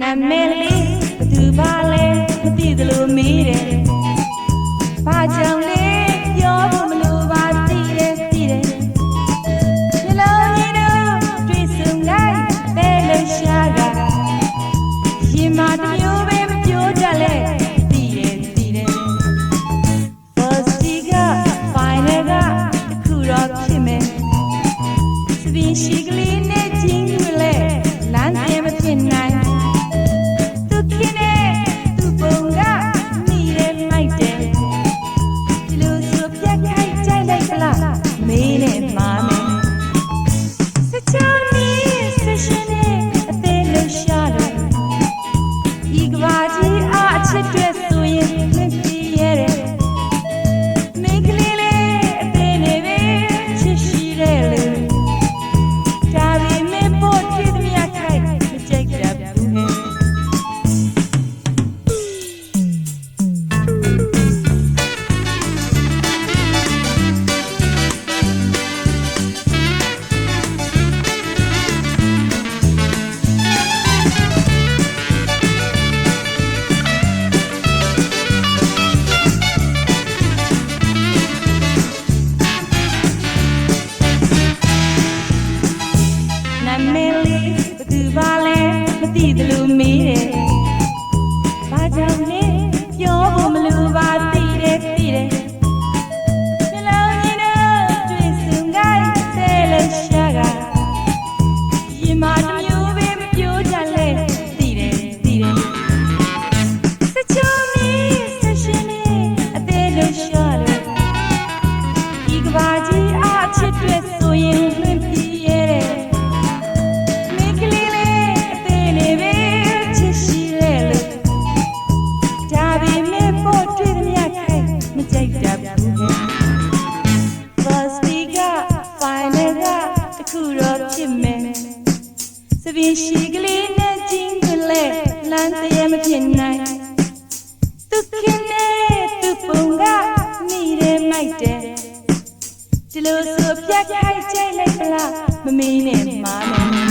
နာမည်လေးဘသူပါလဲမသိသလိုမေးတယ်ဘာကြောင့်လဲ သိသလိုမေးတယ်ဘာကြောင့်လဲပြောဖို့မလိုပါသိတယ်သိတယ်နှလုံးကြီးနဲ့တွေ့ဆုံကြဆဲလို့ရှာကရင်မတစ်မျိုးပဲမပြောကြလဲသိတယ်သိတယ်စချောမီးဆက်ရှင်နေအသေးလို့ရှာလို့ဒီကဘာကြီး ပင်ရှိကလေးနဲ့ကျင်းကလေးလမ်းတရမဖြစ်နိုင်သူခင်နဲ့သူပုံကမိတယ်မိုက်တယ်ဒီလိုဆိုပြတ်ခိုက်ချိန်လိုက်မလားမမင်းနဲ့မာမယ်